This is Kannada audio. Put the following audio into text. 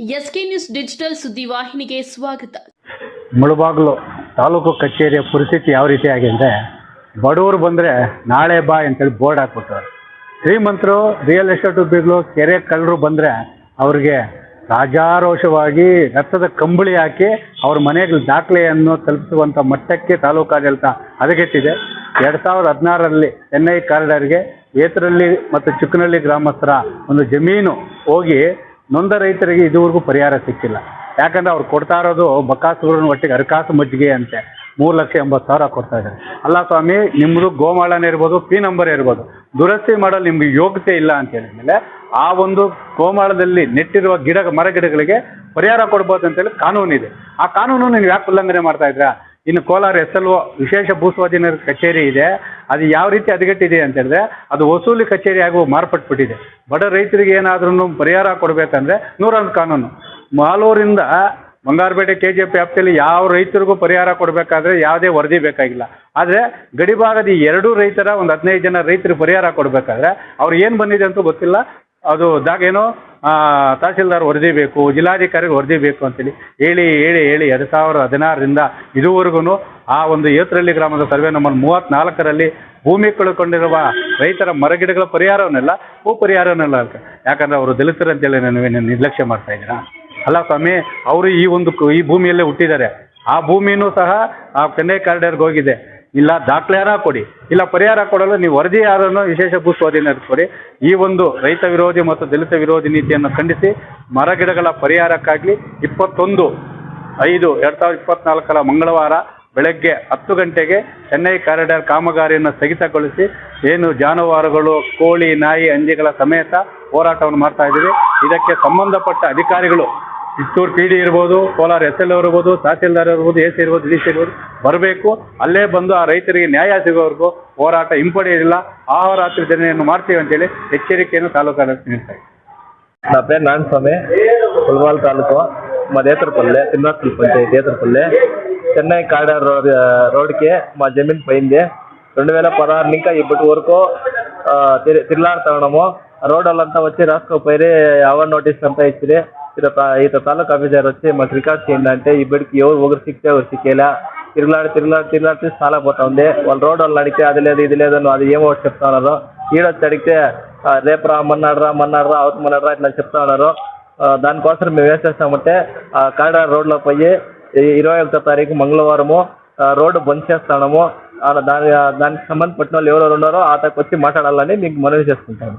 ಎಸ್ಕೆ ನ್ಯೂಸ್ ಡಿಜಿಟಲ್ ಸುದ್ದಿವಾಹಿನಿಗೆ ಸ್ವಾಗತ. ಮುಳಬಾಗ್ಲು ತಾಲೂಕು ಕಚೇರಿಯ ಪರಿಸ್ಥಿತಿ ಯಾವ ರೀತಿ ಆಗಿದೆ ಬಡವರು ಬಂದರೆ ನಾಳೆ ಬಾ ಅಂತೇಳಿ ಬೋರ್ಡ್ ಹಾಕ್ಬಿಟ್ಟಾರೆ ಶ್ರೀಮಂತರು ರಿಯಲ್ ಎಸ್ಟೇಟ್ ಉದ್ಯೋಗಿಗಳು ಕೆರೆ ಕಳ್ಳರು ಬಂದರೆ ಅವ್ರಿಗೆ ರಾಜಾರೋಷವಾಗಿ ರಕ್ತದ ಕಂಬಳಿ ಹಾಕಿ ಅವ್ರ ಮನೆಗಳ ದಾಖಲೆಯನ್ನು ತಲುಪಿಸುವಂಥ ಮಟ್ಟಕ್ಕೆ ತಾಲೂಕಾಡಳಿತ ಹದಗೆಟ್ಟಿದೆ ಎರಡು ಸಾವಿರದ ಹದಿನಾರರಲ್ಲಿ ಚೆನ್ನೈ ಕಾರಿಡಾರ್ಗೆ ಏತರಳ್ಳಿ ಮತ್ತು ಚಿಕ್ಕನಹಳ್ಳಿ ಗ್ರಾಮಸ್ಥರ ಒಂದು ಜಮೀನು ಹೋಗಿ ನೊಂದ ರೈತರಿಗೆ ಇದುವರೆಗೂ ಪರಿಹಾರ ಸಿಕ್ಕಿಲ್ಲ. ಯಾಕಂದ್ರೆ ಅವ್ರು ಕೊಡ್ತಾ ಇರೋದು ಬಕಾಸೂರನ ಒಟ್ಟಿಗೆ ಅರಕಾಸು ಮಜ್ಜಿಗೆ ಅಂತೆ. ಮೂರು ಲಕ್ಷ ಎಂಬತ್ತು ಸಾವಿರ ಕೊಡ್ತಾ ಇದ್ದಾರೆ. ಅಲ್ಲ ಸ್ವಾಮಿ ನಿಮ್ಮದು ಗೋಮಾಳನೇ ಇರ್ಬೋದು, ಪಿ ನಂಬರ್ ಇರ್ಬೋದು. ದುರಸ್ತಿ ಮಾಡಲು ನಿಮ್ಗೆ ಯೋಗ್ಯತೆ ಇಲ್ಲ ಅಂತ ಹೇಳಿದ್ಮೇಲೆ ಆ ಒಂದು ಗೋಮಾಳದಲ್ಲಿ ನೆಟ್ಟಿರುವ ಗಿಡ ಮರ ಗಿಡಗಳಿಗೆ ಪರಿಹಾರ ಕೊಡ್ಬೋದು ಅಂತೇಳಿ ಕಾನೂನಿದೆ. ಆ ಕಾನೂನು ನೀವು ಯಾಕೆ ಉಲ್ಲಂಘನೆ ಮಾಡ್ತಾ ಇದ್ರಾ ಇನ್ನು ಕೋಲಾರ ಎಸ್ ಎಲ್ ಒ ವಿಶೇಷ ಭೂಸ್ವಾಧೀನ ಕಚೇರಿ ಇದೆ. ಅದು ಯಾವ ರೀತಿ ಹದಗೆಟ್ಟಿದೆ ಅಂತ ಹೇಳಿದ್ರೆ, ಅದು ವಸೂಲಿ ಕಚೇರಿ ಆಗುವ ಮಾರ್ಪಟ್ಬಿಟ್ಟಿದೆ. ಬಡ ರೈತರಿಗೆ ಏನಾದ್ರೂ ಪರಿಹಾರ ಕೊಡಬೇಕಂದ್ರೆ ನೂರೊಂದು ಕಾನೂನು. ಮಾಲೂರಿಂದ ಬಂಗಾರಪೇಟೆ ಕೆ ಜಿ ಎಫ್ ವ್ಯಾಪ್ತಿಯಲ್ಲಿ ಯಾವ ರೈತರಿಗೂ ಪರಿಹಾರ ಕೊಡಬೇಕಾದ್ರೆ ಯಾವುದೇ ವರದಿ ಬೇಕಾಗಿಲ್ಲ. ಆದರೆ ಗಡಿಭಾಗದ ಎರಡೂ ರೈತರ ಒಂದು ಹದಿನೈದು ಜನ ರೈತರಿಗೆ ಪರಿಹಾರ ಕೊಡಬೇಕಾದ್ರೆ, ಅವ್ರು ಏನು ಬಂದಿದೆ ಅಂತ ಗೊತ್ತಿಲ್ಲ. ಅದು ದಾಗ ಏನೋ ತಹಸೀಲ್ದಾರ್ ವರದಿ ಬೇಕು, ಜಿಲ್ಲಾಧಿಕಾರಿಗೆ ವರದಿ ಬೇಕು ಅಂತೇಳಿ ಹೇಳಿ ಹೇಳಿ ಹೇಳಿ ಎರಡು ಸಾವಿರದ ಹದಿನಾರರಿಂದ ಇದುವರೆಗೂ ಆ ಒಂದು ಏತರಳ್ಳಿ ಗ್ರಾಮದ ಸರ್ವೆ ನಂಬರ್ ಮೂವತ್ತ್ನಾಲ್ಕರಲ್ಲಿ ಭೂಮಿ ಕಳ್ಕೊಂಡಿರುವ ರೈತರ ಮರಗಿಡಗಳ ಪರಿಹಾರವನ್ನೆಲ್ಲ, ಭೂ ಪರಿಹಾರವನ್ನೆಲ್ಲ ಯಾಕಂದ್ರೆ ಅವರು ದಲಿತರು ಅಂತೇಳಿ ನಾನು ನಿರ್ಲಕ್ಷ್ಯ ಮಾಡ್ತಾ ಇದ್ದೀರಾ? ಅಲ್ಲ ಸ್ವಾಮಿ, ಅವರು ಈ ಒಂದು ಈ ಭೂಮಿಯಲ್ಲೇ ಹುಟ್ಟಿದ್ದಾರೆ. ಆ ಭೂಮಿನೂ ಸಹ ಆ ಕೆನೆ ಕಾರ್ಡರ್ಗೆ ಹೋಗಿದೆ. ಇಲ್ಲ ದಾಖಲೆಯಾರ ಕೊಡಿ. ಇಲ್ಲ, ಪರಿಹಾರ ಕೊಡಲು ನೀವು ವರದಿ ಯಾರನ್ನು ವಿಶೇಷ ಭೂ ಸ್ವಾಧೀನ ಕೊಡಿ ಈ ಒಂದು ರೈತ ವಿರೋಧಿ ಮತ್ತು ದಲಿತ ವಿರೋಧಿ ನೀತಿಯನ್ನು ಖಂಡಿಸಿ ಮರಗಿಡಗಳ ಪರಿಹಾರಕ್ಕಾಗಿ ಇಪ್ಪತ್ತೊಂದು, ಐದು, ಎರಡು ಸಾವಿರದ ಇಪ್ಪತ್ನಾಲ್ಕರ ಮಂಗಳವಾರ ಬೆಳಗ್ಗೆ ಹತ್ತು ಗಂಟೆಗೆ ಚೆನ್ನೈ ಕಾರಿಡಾರ್ ಕಾಮಗಾರಿಯನ್ನು ಸ್ಥಗಿತಗೊಳಿಸಿ ಏನು ಜಾನುವಾರುಗಳು, ಕೋಳಿ, ನಾಯಿ, ಹಂದಿಗಳ ಸಮೇತ ಹೋರಾಟವನ್ನು ಮಾಡ್ತಾ ಇದ್ದೀವಿ. ಇದಕ್ಕೆ ಸಂಬಂಧಪಟ್ಟ ಅಧಿಕಾರಿಗಳು ಚಿತ್ತೂರು ಪಿ ಡಿ ಇರ್ಬೋದು, ಕೋಲಾರ ಎಸ್ ಎಲ್ ಇರ್ಬೋದು, ತಹಸೀಲ್ದಾರ್ ಇರ್ಬೋದು, ಎ ಸಿ ಇರ್ಬೋದು, ಡಿ ಸಿ ಇರ್ಬೋದು ಬರಬೇಕು ಅಲ್ಲೇ ಬಂದು ಆ ರೈತರಿಗೆ ನ್ಯಾಯ ಸಿಗೋವರೆಗೂ ಹೋರಾಟ ಹಿಂಪಡೆಯೋದಿಲ್ಲ ಆಹೋರಾತ್ರಿ ದಿನೆಯನ್ನು ಮಾಡ್ತೀವಿ ಅಂತೇಳಿ ಎಚ್ಚರಿಕೆಯನ್ನು ತಾಲೂಕಾಡಳಿತ ನೀಡ್ತಾ ಇದೆ నా పేరు నారాయణ స్వామి పుల్వాల్ తాలూకు మా దేతరపల్లె తిరునాథపల్లి పంచాయతీ దేతరపల్లె చెన్నై కారిడార్ రోడ్ రోడ్కి మా జమీన్ పోయింది రెండు వేల పదహారు ఇంకా ఇప్పటి వరకు ఆ, తిరి తిరులాడుతా ఉన్నాము రోడ్ వాళ్ళంతా వచ్చి రాసుకోపోయి అవర్ నోటీస్ అంతా ఇచ్చిరి ఇత ఇత తాలూకా ఆఫీసర్ వచ్చి మాకు రికార్డ్ చేయండి అంటే ఇప్పటికి ఎవరు ఒకరు సిక్తే ఒకరు సిక్కేలా తిరుగులాడి తిరుగులాడి తిరుగులాడి చాలా ఉంది. వాళ్ళు రోడ్ వాళ్ళు అడిగితే అది లేదు ఇది లేదు అది ఏమో ఒకటి చెప్తా ఉన్నారు. ఈడొచ్చి అడిగితే రేపు రా మన్నాడు రా మన్నాడు రా అవతల మన్నాడు రా ఇట్లా చెప్తా ఉన్నారు. దానికోసం మేము ఏం చేస్తామంటే ఆ కారిడార్ రోడ్లో పోయి ఇరవై ఒకటో తారీఖు మంగళవారము రోడ్డు బంద్ చేస్తాము. దాని దానికి సంబంధపట్టిన వాళ్ళు ఎవరెవరు ఉన్నారో ఆ తక్కువ వచ్చి మాట్లాడాలని మీకు మనవి చేసుకుంటాను.